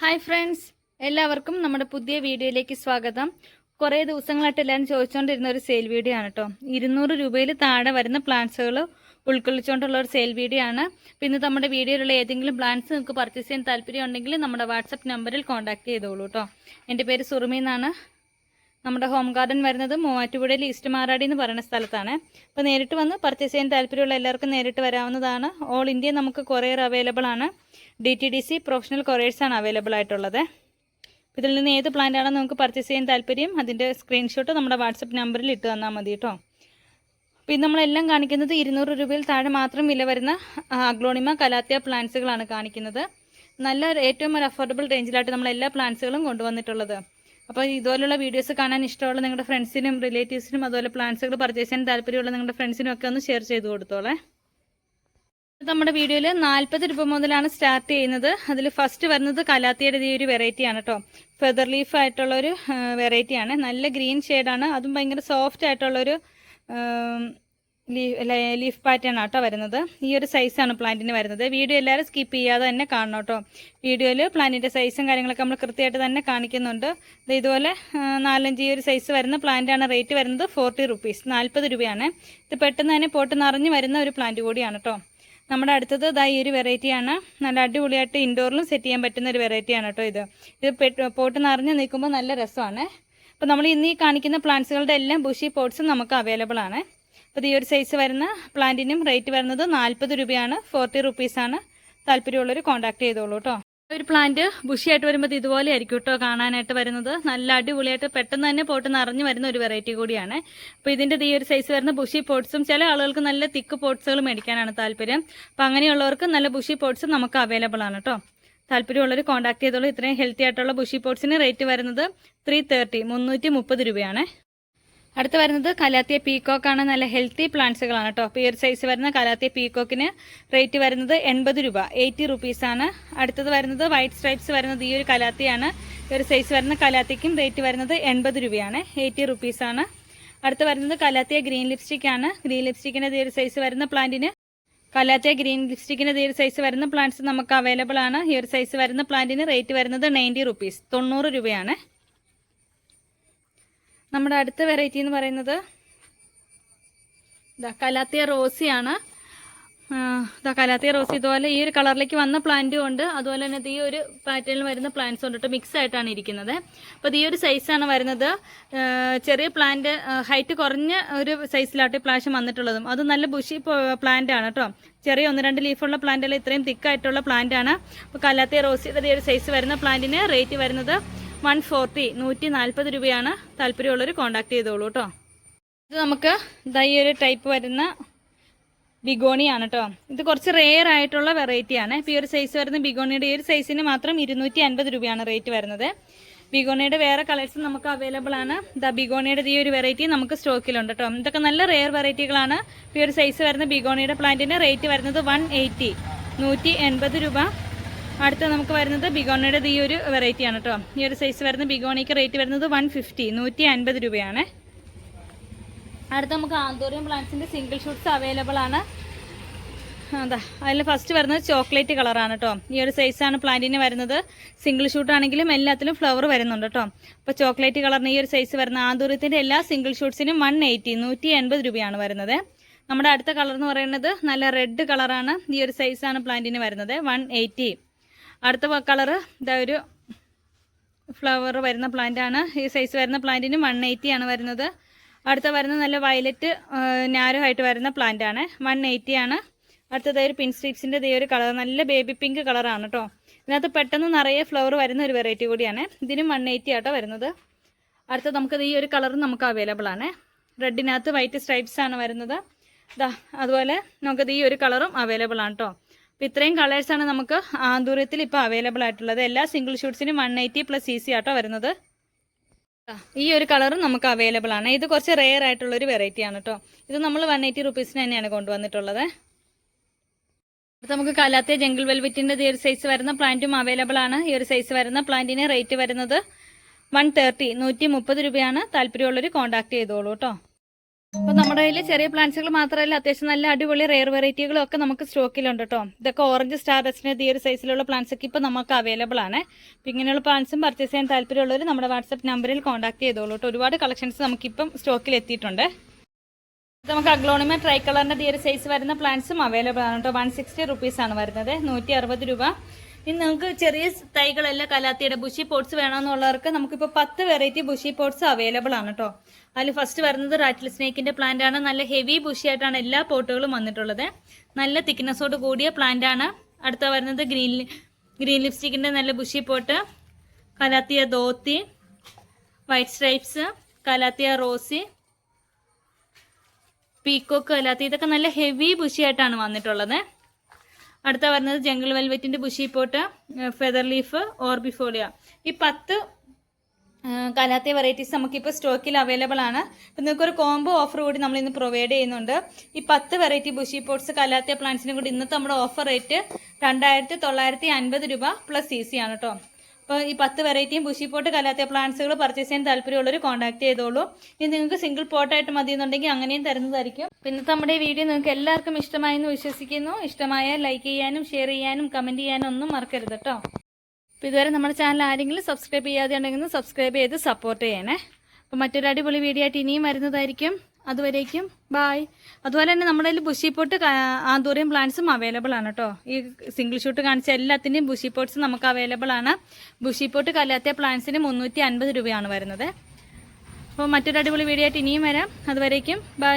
Hi friends എല്ലാവർക്കും നമ്മുടെ പുതിയ വീഡിയോയിലേക്ക് സ്വാഗതം. കുറേ ദിവസങ്ങളായിട്ട് എല്ലാവരും ചോദിച്ചുകൊണ്ടിരുന്ന ഒരു സെയിൽ വീഡിയോ ആണ് കേട്ടോ ഇരുന്നൂറ് രൂപയിൽ താഴെ വരുന്ന പ്ലാന്റ്സുകൾ ഉൾക്കൊള്ളിച്ചുകൊണ്ടുള്ള ഒരു സെയിൽ വീഡിയോ ആണ്. പിന്നെ നമ്മുടെ വീഡിയോയിലുള്ള ഏതെങ്കിലും പ്ലാന്റ്സ് നിങ്ങൾക്ക് പർച്ചേസ് ചെയ്യാൻ താല്പര്യം ഉണ്ടെങ്കിൽ നമ്മുടെ വാട്സപ്പ് നമ്പറിൽ കോൺടാക്ട് ചെയ്തോളൂ കേട്ടോ എന്റെ പേര് സുറുമി എന്നാണ്. നമ്മുടെ ഹോം ഗാർഡൻ വരുന്നത് മൂവാറ്റുപുഴയിൽ ഈസ്റ്റ് മാറാടി എന്ന് പറയുന്ന സ്ഥലത്താണ്. അപ്പോൾ നേരിട്ട് വന്ന് പർച്ചേസ് ചെയ്യാൻ താല്പര്യമുള്ള എല്ലാവർക്കും നേരിട്ട് വരാവുന്നതാണ്. ഓൾ ഇന്ത്യ നമുക്ക് കൊറിയർ അവൈലബിൾ ആണ്. D T D C professional കൊറിയേഴ്സാണ് available ആയിട്ടുള്ളത്. ഇതിൽ നിന്ന് ഏത് പ്ലാന്റ് ആണോ നമുക്ക് പർച്ചേസ് ചെയ്യാൻ താല്പര്യം അതിന്റെ സ്ക്രീൻഷോട്ട് നമ്മുടെ വാട്സപ്പ് നമ്പറിൽ ഇട്ട് തന്നാൽ മതി കേട്ടോ പിന്നെ നമ്മളെല്ലാം കാണിക്കുന്നത് ഇരുന്നൂറ് രൂപയിൽ താഴെ മാത്രം വില വരുന്ന അഗ്ലോണിമ കലാത്തിയ പ്ലാന്റ്സുകളാണ് കാണിക്കുന്നത്. നല്ല ഏറ്റവും ഒരു അഫോർഡബിൾ റേഞ്ചിലായിട്ട് നമ്മൾ എല്ലാ പ്ലാന്റ്സുകളും കൊണ്ടുവന്നിട്ടുള്ളത്. അപ്പോൾ ഇതുപോലുള്ള വീഡിയോസ് കാണാൻ ഇഷ്ടമുള്ള നിങ്ങളുടെ ഫ്രണ്ട്സിനും റിലേറ്റീവ്സിനും അതുപോലെ പ്ലാന്റ്സുകൾ പർച്ചേസ് ചെയ്യാൻ താല്പര്യമുള്ള നിങ്ങളുടെ ഫ്രണ്ട്സിനും ഒക്കെ ഒന്ന് ഷെയർ ചെയ്ത് കൊടുത്തോളേ. നമ്മുടെ വീഡിയോയിൽ നാൽപ്പത് രൂപ മുതലാണ് സ്റ്റാർട്ട് ചെയ്യുന്നത്. അതിൽ ഫസ്റ്റ് വരുന്നത് കലാത്തിയുടെ ഈ ഒരു വെറൈറ്റി ആണ് കേട്ടോ ഫെദർ ലീഫ് ആയിട്ടുള്ള ഒരു വെറൈറ്റിയാണ് നല്ല ഗ്രീൻ ഷെയ്ഡാണ് അതും ഭയങ്കര സോഫ്റ്റ് ആയിട്ടുള്ളൊരു ലീഫ് പാറ്റേൺ ആട്ടോ വരുന്നത്. ഈ ഒരു സൈസാണ് പ്ലാന്റിന് വരുന്നത്. വീഡിയോ എല്ലാവരും സ്കിപ്പ് ചെയ്യാതെ തന്നെ കാണണം കേട്ടോ വീഡിയോയിൽ പ്ലാന്റിന്റെ സൈസും കാര്യങ്ങളൊക്കെ നമ്മൾ കൃത്യമായിട്ട് തന്നെ കാണിക്കുന്നുണ്ട്. ഇതുപോലെ നാലഞ്ച് ഈ ഒരു സൈസ് വരുന്ന പ്ലാന്റാണ് റേറ്റ് വരുന്നത് ഫോർട്ടി റുപ്പീസ് നാൽപ്പത് രൂപയാണ്. ഇത് പെട്ടെന്ന് തന്നെ പോട്ട് നിറഞ്ഞ് വരുന്ന ഒരു പ്ലാന്റ് കൂടിയാണ് കേട്ടോ നമ്മുടെ അടുത്തത് ഇതാ ഈ ഒരു വെറൈറ്റിയാണ് നല്ല അടിപൊളിയായിട്ട് ഇൻഡോറിലും സെറ്റ് ചെയ്യാൻ പറ്റുന്ന ഒരു വെറൈറ്റിയാണ് കേട്ടോ ഇത്. ഇത് പോട്ട് നിറഞ്ഞ് നിൽക്കുമ്പോൾ നല്ല രസമാണ്. അപ്പോൾ നമ്മൾ ഇന്ന് ഈ കാണിക്കുന്ന പ്ലാന്റ്സുകളുടെ എല്ലാം ബുഷി പോട്ട്സും നമുക്ക് അവൈലബിൾ ആണ്. അപ്പോൾ ഈ ഒരു സൈസ് വരുന്ന പ്ലാന്റിനും റേറ്റ് വരുന്നത് നാൽപ്പത് രൂപയാണ്. ഫോർട്ടി റുപ്പീസാണ് താല്പര്യമുള്ളവർ കോൺടാക്ട് ചെയ്തോളൂ കേട്ടോ ഒരു പ്ലാന്റ് ബുഷിയായിട്ട് വരുമ്പോൾ ഇതുപോലെ ആയിരിക്കും കേട്ടോ കാണാനായിട്ട് വരുന്നത്. നല്ല അടിപൊളിയായിട്ട് പെട്ടെന്ന് തന്നെ പോട്ട് നിറഞ്ഞു വരുന്ന ഒരു വെറൈറ്റി കൂടിയാണ്. അപ്പോൾ ഇതിന്റെ ഈ ഒരു സൈസ് വരുന്ന ബുഷി പോട്ട്സും ചില ആളുകൾക്ക് നല്ല തിക്ക് പോട്ട്സുകൾ മേടിക്കാനാണ് താല്പര്യം. അപ്പോൾ അങ്ങനെയുള്ളവർക്ക് നല്ല ബുഷി പോട്ട്സ് നമുക്ക് അവൈലബിൾ ആണ് കേട്ടോ താല്പര്യമുള്ളവർ കോൺടാക്ട് ചെയ്തോളൂ. ഇത്രയും ഹെൽത്തി ആയിട്ടുള്ള ബുഷി പോട്ട്സിന് റേറ്റ് വരുന്നത് ത്രീ തേർട്ടി മുന്നൂറ്റി മുപ്പത് രൂപയാണ്. അടുത്ത് വരുന്നത് കലാത്തിയ പീക്കോക്കാണ്. നല്ല ഹെൽത്തി പ്ലാന്റ്സുകളാണ് കേട്ടോ ഒരു സൈസ് വരുന്ന കലാത്തിയ പീക്കോക്കിന് റേറ്റ് വരുന്നത് എൺപത് രൂപ. എയ്റ്റി റുപ്പീസാണ് അടുത്തത് വരുന്നത് വൈറ്റ് സ്ട്രൈപ്സ് വരുന്നത് ഈ ഒരു കലാത്തിയാണ്. ഈ ഒരു സൈസ് വരുന്ന കലാത്തിക്കും റേറ്റ് വരുന്നത് എൺപത് രൂപയാണ്. എയ്റ്റി റുപ്പീസാണ് അടുത്ത് വരുന്നത് കലാത്തിയ ഗ്രീൻ ലിപ്സ്റ്റിക് ആണ്. ഗ്രീൻ ലിപ്സ്റ്റിക്കിന്റെ ഈ ഒരു സൈസ് വരുന്ന പ്ലാന്റിന് കലാത്തിയ ഗ്രീൻ ലിപ്സ്റ്റിക്കിന്റെ ഈ ഒരു സൈസ് വരുന്ന പ്ലാന്റ്സ് നമുക്ക് അവൈലബിൾ ആണ്. ഈ ഒരു സൈസ് വരുന്ന പ്ലാന്റിന് റേറ്റ് വരുന്നത് നയന്റി റുപ്പീസ് തൊണ്ണൂറ് രൂപയാണ്. നമ്മുടെ അടുത്ത വെറൈറ്റി എന്ന് പറയുന്നത് ഇതാ കലാത്തിയ റോസിയാണ്. ഇതാ കലാത്തിയ റോസി ഇതുപോലെ ഈ ഒരു കളറിലേക്ക് വന്ന പ്ലാന്റും ഉണ്ട്. അതുപോലെ തന്നെ ഈ ഒരു പാറ്റേണിൽ വരുന്ന പ്ലാന്റ്സ് ഉണ്ട് കേട്ടോ മിക്സ് ആയിട്ടാണ് ഇരിക്കുന്നത്. അപ്പോൾ ഈ ഒരു സൈസാണ് വരുന്നത്. ചെറിയ പ്ലാന്റ് ഹൈറ്റ് കുറഞ്ഞ ഒരു സൈസിലാട്ട് പ്ലാഷ് വന്നിട്ടുള്ളതും. അത് നല്ല ബുഷി പ്ലാന്റ് ആണ് കേട്ടോ ചെറിയ ഒന്ന് രണ്ട് ലീഫുള്ള പ്ലാന്റ് അല്ല ഇത്രയും തിക്കായിട്ടുള്ള പ്ലാന്റ് ആണ്. അപ്പോൾ കലാത്തിയ റോസിയുടെ ഈ ഒരു സൈസ് വരുന്ന പ്ലാന്റിന് റേറ്റ് വരുന്നത് വൺ ഫോർട്ടി നൂറ്റി നാൽപ്പത് രൂപയാണ് താല്പര്യമുള്ളവർ കോൺടാക്ട് ചെയ്തോളൂ കേട്ടോ ഇത് നമുക്ക് ഈ ഒരു ടൈപ്പ് വരുന്ന ബിഗോണിയാണ് കേട്ടോ ഇത് കുറച്ച് റെയർ ആയിട്ടുള്ള വെറൈറ്റിയാണ് ഇപ്പോൾ ഈ ഒരു സൈസ് വരുന്ന ബിഗോണിയുടെ ഈ ഒരു സൈസിന് മാത്രം ഇരുന്നൂറ്റി അൻപത് രൂപയാണ് റേറ്റ് വരുന്നത്. ബിഗോണിയുടെ വേറെ കളേഴ്സ് നമുക്ക് അവൈലബിൾ ആണ്. ദ ബിഗോണിയുടെ ഈ ഒരു വെറൈറ്റി നമുക്ക് സ്റ്റോക്കിലുണ്ട് കേട്ടോ ഇതൊക്കെ നല്ല റെയർ വെറൈറ്റികളാണ് ഇപ്പോൾ ഈ ഒരു സൈസ് വരുന്ന ബിഗോണിയുടെ പ്ലാന്റിന് റേറ്റ് വരുന്നത് വൺ എയ്റ്റി നൂറ്റി എൺപത് രൂപ. അടുത്ത നമുക്ക് വരുന്നത് ബിഗോണിയുടെ ഈ ഒരു വെറൈറ്റിയാണ് കേട്ടോ ഈ ഒരു സൈസ് വരുന്ന ബിഗോണിക്ക് റേറ്റ് വരുന്നത് വൺ ഫിഫ്റ്റി നൂറ്റി അൻപത് രൂപയാണ്. അടുത്ത നമുക്ക് ആന്തോറിയം പ്ലാന്റ്സിന്റെ സിംഗിൾ ഷൂട്ട്സ് അവൈലബിൾ ആണ്. അതാ അതിൽ ഫസ്റ്റ് വരുന്നത് ചോക്ലേറ്റ് കളറാണ് കേട്ടോ ഈ ഒരു സൈസാണ് പ്ലാന്റിന് വരുന്നത്. സിംഗിൾ ഷൂട്ട് ആണെങ്കിലും എല്ലാത്തിലും ഫ്ലവർ വരുന്നുണ്ട് കേട്ടോ അപ്പോൾ ചോക്ലേറ്റ് കളറിന് ഈ ഒരു സൈസ് വരുന്ന ആന്തൂര്യത്തിന്റെ എല്ലാ സിംഗിൾ ഷൂട്ട്സിനും വൺ എയ്റ്റി നൂറ്റി എൺപത് രൂപയാണ് വരുന്നത്. നമ്മുടെ അടുത്ത കളർ എന്ന് പറയുന്നത് നല്ല റെഡ് കളറാണ് ഈ ഒരു സൈസാണ് പ്ലാന്റിന് വരുന്നത് വൺ എയ്റ്റി അടുത്ത കളറ് ഇതാ ഒരു ഫ്ലവർ വരുന്ന പ്ലാന്റ് ആണ്. ഈ സൈസ് വരുന്ന പ്ലാന്റിന് വൺ എയ്റ്റി ആണ് വരുന്നത്. അടുത്ത വരുന്ന നല്ല വയലറ്റ് നാരോ ആയിട്ട് വരുന്ന പ്ലാന്റ് ആണ്. വൺ എയ്റ്റി ആണ്. അടുത്തത് ഒരു പിൻ ഇതേ ഒരു കളർ നല്ല ബേബി പിങ്ക് കളറാണ് കേട്ടോ. ഇതിനകത്ത് പെട്ടെന്ന് നിറയെ ഫ്ലവർ വരുന്ന ഒരു വെറൈറ്റി കൂടിയാണ്. ഇതിനും വൺ എയ്റ്റി ആട്ടോ വരുന്നത്. അടുത്ത നമുക്കത് ഈ ഒരു കളറും നമുക്ക് അവൈലബിൾ ആണ്. റെഡിനകത്ത് വൈറ്റ് സ്ട്രൈപ്സ് ആണ് വരുന്നത്. അതുപോലെ നമുക്കത് ഈ ഒരു കളറും അവൈലബിൾ ആണ് കേട്ടോ. അപ്പോൾ ഇത്രയും കളേഴ്സാണ് നമുക്ക് ആന്തൂര്യത്തിൽ ഇപ്പോൾ അവൈലബിൾ ആയിട്ടുള്ളത്. എല്ലാ single ഷൂട്ട്സിനും one eighty plus C C ആട്ടോ വരുന്നത്. ഈ ഒരു കളറും നമുക്ക് അവൈലബിൾ ആണ്. ഇത് കുറച്ച് റെയർ ആയിട്ടുള്ള ഒരു വെറൈറ്റി ആണ് കേട്ടോ ഇത് നമ്മൾ വൺ എയ്റ്റി റുപ്പീസിന് തന്നെയാണ് കൊണ്ടുവന്നിട്ടുള്ളത്. അടുത്ത നമുക്ക് കാലാത്തെ ജംഗിൾ വെൽവെറ്റിന്റെ ഈ ഒരു സൈസ് വരുന്ന പ്ലാന്റും അവൈലബിൾ ആണ്. ഈ ഒരു സൈസ് വരുന്ന പ്ലാന്റിന് റേറ്റ് വരുന്നത് വൺ തേർട്ടി നൂറ്റി മുപ്പത് രൂപയാണ് താല്പര്യമുള്ളവർ കോൺടാക്ട് ചെയ്തോളൂ കേട്ടോ അപ്പോൾ നമ്മുടെ കയ്യിൽ ചെറിയ പ്ലാന്റ്സുകൾ മാത്രമല്ല അത്യാവശ്യം നല്ല അടിപൊളി റെയർ വെറൈറ്റികളും ഒക്കെ നമുക്ക് സ്റ്റോക്കിലുണ്ട് കേട്ടോ ഇതൊക്കെ ഓറഞ്ച് സ്റ്റാർഡസിന് ഈ ഒരു സൈസിലുള്ള പ്ലാന്റ്സ് ഒക്കെ ഇപ്പോൾ നമുക്ക് അവൈലബിൾ ആണ്. അപ്പൊ ഇങ്ങനെയുള്ള പ്ലാന്റ്സും പർച്ചേസ് ചെയ്യാൻ താല്പര്യമുള്ളവർ നമ്മുടെ വാട്സ്ആപ്പ് നമ്പറിൽ കോൺടാക്ട് ചെയ്തോളൂ കേട്ടോ ഒരുപാട് കളക്ഷൻസ് നമുക്കിപ്പം സ്റ്റോക്കിൽ എത്തിയിട്ടുണ്ട്. നമുക്ക് അഗ്ലോണിമ ട്രൈ കളറിന്റെ ഈ ഒരു സൈസ് വരുന്ന പ്ലാന്റ്സും അവൈലബിൾ ആണ് കേട്ടോ വൺ സിക്സ്റ്റി റുപ്പീസ് ആണ് വരുന്നത്. നൂറ്റി അറുപത് രൂപ. ഇനി നിങ്ങൾക്ക് ചെറിയ തൈകളല്ല കലാത്തിയുടെ ബുഷി പോട്ട്സ് വേണമെന്നുള്ളവർക്ക് നമുക്കിപ്പോൾ പത്ത് വെറൈറ്റി ബുഷി പോട്ട്സ് അവൈലബിൾ ആണ് കേട്ടോ അതിൽ ഫസ്റ്റ് വരുന്നത് റാറ്റിൽ സ്നേക്കിന്റെ പ്ലാന്റ് ആണ്. നല്ല ഹെവി ബുഷി ആയിട്ടാണ് എല്ലാ പോട്ടുകളും വന്നിട്ടുള്ളത്. നല്ല തിക്നെസ്സോട് കൂടിയ പ്ലാന്റ് ആണ്. അടുത്ത വരുന്നത് ഗ്രീൻ ഗ്രീൻ ലിപ്സ്റ്റിക്കിന്റെ നല്ല bushy pot calathea Dottie white stripes calathea rosy peacock calathea ഇതൊക്കെ നല്ല ഹെവി ബുഷി ആയിട്ടാണ് വന്നിട്ടുള്ളത്. അടുത്ത വരുന്നത് jungle bushy pot feather leaf orbifolia ഈ പത്ത് കലാത്തെ വെറൈറ്റീസ് നമുക്കിപ്പോൾ സ്റ്റോക്കിൽ അവൈലബിൾ ആണ്. അപ്പം നിങ്ങൾക്ക് ഒരു കോംബോ ഓഫർ കൂടി നമ്മൾ ഇന്ന് പ്രൊവൈഡ് ചെയ്യുന്നുണ്ട്. ഈ പത്ത് വെറൈറ്റി ബുഷി പോട്ട്സ് കലാത്തിയ പ്ലാന്റ്സിനും കൂടി ഇന്നത്തെ നമ്മുടെ ഓഫർ റേറ്റ് രണ്ടായിരത്തി തൊള്ളായിരത്തി അൻപത് രൂപ പ്ലസ് സി സി ആണ് കേട്ടോ അപ്പോൾ ഈ പത്ത് വെറൈറ്റിയും ബുഷി പോട്ട് കലാത്തിയ പ്ലാന്റ്സുകൾ പർച്ചേസ് ചെയ്യാൻ താല്പര്യമുള്ളവർ കോൺടാക്ട് ചെയ്തോളൂ. ഇനി നിങ്ങൾക്ക് സിംഗിൾ പോട്ടായിട്ട് മതി എന്നുണ്ടെങ്കിൽ അങ്ങനെയും തരുന്നതായിരിക്കും. പിന്നെ നമ്മുടെ ഈ വീഡിയോ നിങ്ങൾക്ക് എല്ലാവർക്കും ഇഷ്ടമായെന്ന് വിശ്വസിക്കുന്നു. ഇഷ്ടമായ ലൈക്ക് ചെയ്യാനും ഷെയർ ചെയ്യാനും കമന്റ് ചെയ്യാനും ഒന്നും മറക്കരുത് കേട്ടോ അപ്പോൾ ഇതുവരെ നമ്മുടെ ചാനൽ ആരെങ്കിലും സബ്സ്ക്രൈബ് ചെയ്യാതെ ഉണ്ടെങ്കിൽ സബ്സ്ക്രൈബ് ചെയ്ത് സപ്പോർട്ട് ചെയ്യണേ. അപ്പോൾ മറ്റൊരു അടിപൊളി വീഡിയോ ആയിട്ട് ഇനിയും വരുന്നതായിരിക്കും. അതുവരേക്കും. ബായ് അതുപോലെ തന്നെ നമ്മുടെ കയ്യിൽ ബുഷി പോട്ട് ആന്തൂറിയം പ്ലാന്റ്സും അവൈലബിൾ ആണ് കേട്ടോ ഈ സിംഗിൾ ഷൂട്ട് കാണിച്ച എല്ലാത്തിന്റെയും ബുഷി പോട്ട്സ് നമുക്ക് അവൈലബിൾ ആണ്. ബുഷി പോട്ട് കല്ലാത്ത പ്ലാന്റ്സിന് മുന്നൂറ്റി അൻപത് രൂപയാണ് വരുന്നത്. അപ്പോൾ മറ്റൊരു അടിപൊളി വീഡിയോ ആയിട്ട് ഇനിയും വരാം. അതുവരേക്കും. ബൈ